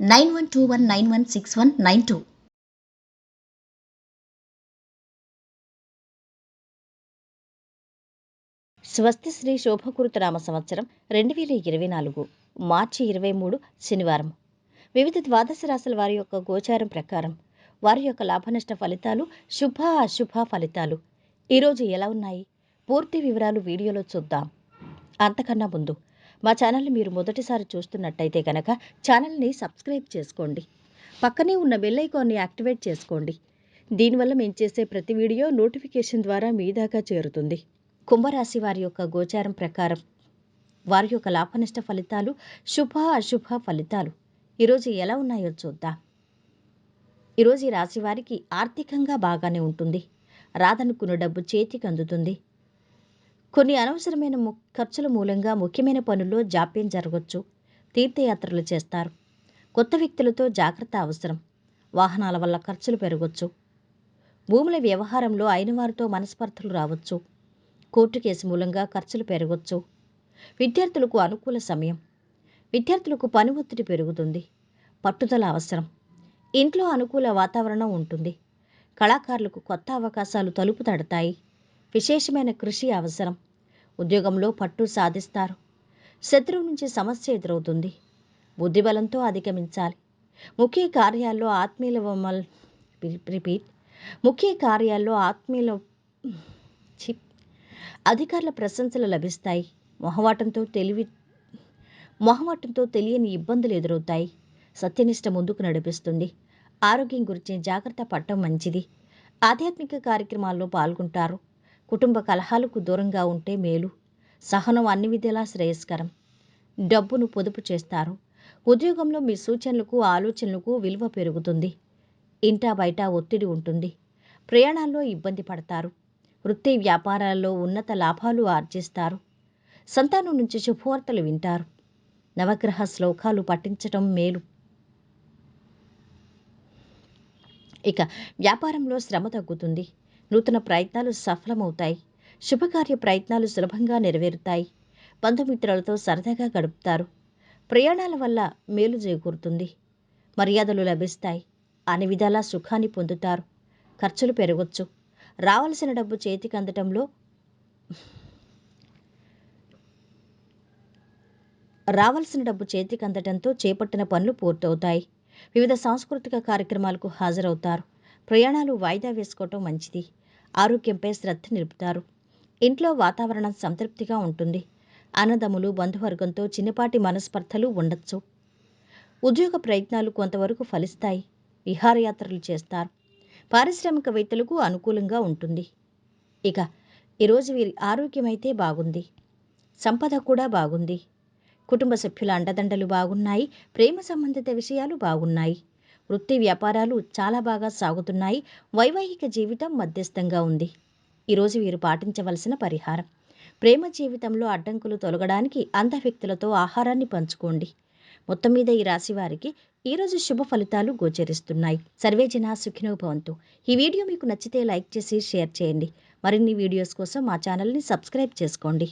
nine one two one nine one six one nine two. స్వస్తి శ్రీ శోభకృత నామ సంవత్సరం రెండు వేల ఇరవై నాలుగు మార్చి ఇరవై మూడు శనివారం. వివిధ ద్వాదశ రాశుల వారి యొక్క గోచారం ప్రకారం వారి యొక్క లాభనష్ట ఫలితాలు శుభ అశుభ ఫలితాలు. ఈరోజు ఎలా ఉన్నాయి? పూర్తి వివరాలు వీడియోలో చూద్దాం. అంతకన్నా ముందు మా ఛానల్ని మీరు మొదటిసారి చూస్తున్నట్టయితే కనుక ఛానల్ని సబ్స్క్రైబ్ చేసుకోండి. పక్కనే ఉన్న బెల్ ఐకాన్ని యాక్టివేట్ చేసుకోండి. దీనివల్ల మేము చేసే ప్రతి వీడియో నోటిఫికేషన్ ద్వారా మీ దాకా చేరుతుంది. కుంభరాశి వారి యొక్క గోచారం ప్రకారం వారి యొక్క లాభనష్ట ఫలితాలు శుభ అశుభ ఫలితాలు. ఈరోజు ఎలా ఉన్నాయో చూద్దాం. ఈరోజు ఈ రాశి వారికి ఆర్థికంగా బాగానే ఉంటుంది. రాదనుకున్న డబ్బు చేతికి అందుతుంది. కొన్ని అనవసరమైన ము- ఖర్చుల మూలంగా ముఖ్యమైన పనుల్లో జాప్యం జరగవచ్చు తీర్థయాత్రలు చేస్తారు. కొత్త వ్యక్తులతో జాగ్రత్త అవసరం. వాహనాల వల్ల ఖర్చులు పెరగవచ్చు భూముల వ్యవహారంలో అయిన వారితో మనస్పర్ధలు రావచ్చు. కోర్టు కేసు మూలంగా ఖర్చులు పెరగవచ్చు విద్యార్థులకు అనుకూల సమయం. విద్యార్థులకు పని ఒత్తిడి పెరుగుతుంది. పట్టుదల అవసరం. ఇంట్లో అనుకూల వాతావరణం ఉంటుంది. కళాకారులకు కొత్త అవకాశాలు తలుపు తడతాయి. విశేషమైన కృషి అవసరం. ఉద్యోగంలో పట్టు సాధిస్తారు. శత్రువు నుంచి సమస్య ఎదురవుతుంది. బుద్ధిబలంతో అధిగమించాలి. ముఖ్య కార్యాల్లో ఆత్మీయుల రిపీట్. ముఖ్య కార్యాల్లో ఆత్మీయుల అధికారుల ప్రశంసలు లభిస్తాయి. మొహవాటంతో తెలివి మొహమాటంతో తెలియని ఇబ్బందులు ఎదురవుతాయి. సత్యనిష్ట ముందుకు నడిపిస్తుంది. ఆరోగ్యం గురించి జాగ్రత్త పడటం మంచిది. ఆధ్యాత్మిక కార్యక్రమాల్లో పాల్గొంటారు. కుటుంబ కలహాలకు దూరంగా ఉంటే మేలు. సహనం అన్ని విధాలా శ్రేయస్కరం. డబ్బును పొదుపు చేస్తారు. ఉద్యోగంలో మీ సూచనలకు ఆలోచనలకు విలువ పెరుగుతుంది. ఇంటా బయట ఒత్తిడి ఉంటుంది. ప్రయాణాల్లో ఇబ్బంది పడతారు. వృత్తి వ్యాపారాల్లో ఉన్నత లాభాలు ఆర్జిస్తారు. సంతానం నుంచి శుభవార్తలు వింటారు. నవగ్రహ శ్లోకాలు పఠించటం మేలు. ఇక వ్యాపారంలో శ్రమ తగ్గుతుంది. నూతన ప్రయత్నాలు సఫలమవుతాయి. శుభకార్య ప్రయత్నాలు సులభంగా నెరవేరుతాయి. బంధుమిత్రులతో సరదాగా గడుపుతారు. ప్రయాణాల వల్ల మేలు చేకూరుతుంది. మర్యాదలు లభిస్తాయి. అన్ని విధాలా సుఖాన్ని పొందుతారు. ఖర్చులు పెరగొచ్చు. రావాల్సిన డబ్బు చేతికి అందటంలో రావాల్సిన డబ్బు చేతికి అందటంతో చేపట్టిన పనులు పూర్తవుతాయి. వివిధ సాంస్కృతిక కార్యక్రమాలకు హాజరవుతారు. ప్రయాణాలు వాయిదా వేసుకోవటం మంచిది. ఆరోగ్యంపై శ్రద్ధ నిలుపుతారు. ఇంట్లో వాతావరణం సంతృప్తిగా ఉంటుంది. అన్నదమ్ములు బంధువర్గంతో చిన్నపాటి మనస్పర్ధలు ఉండొచ్చు. ఉద్యోగ ప్రయత్నాలు కొంతవరకు ఫలిస్తాయి. విహారయాత్రలు చేస్తారు. పారిశ్రామికవేత్తలకు అనుకూలంగా ఉంటుంది. ఇక ఈరోజు వీరి ఆరోగ్యమైతే బాగుంది. సంపద కూడా బాగుంది. కుటుంబ సభ్యుల అండదండలు బాగున్నాయి. ప్రేమ సంబంధిత విషయాలు బాగున్నాయి. వృత్తి వ్యాపారాలు చాలా బాగా సాగుతున్నాయి. వైవాహిక జీవితం మధ్యస్థంగా ఉంది. ఈరోజు వీరు పాటించవలసిన పరిహారం. ప్రేమ జీవితంలో అడ్డంకులు తొలగడానికి అంధ వ్యక్తులతో ఆహారాన్ని పంచుకోండి. మొత్తం మీద ఈ రాశి వారికి ఈరోజు శుభ ఫలితాలు గోచరిస్తున్నాయి. సర్వే జనా భవంతు. ఈ వీడియో మీకు నచ్చితే లైక్ చేసి షేర్ చేయండి. మరిన్ని వీడియోస్ కోసం మా ఛానల్ని సబ్స్క్రైబ్ చేసుకోండి.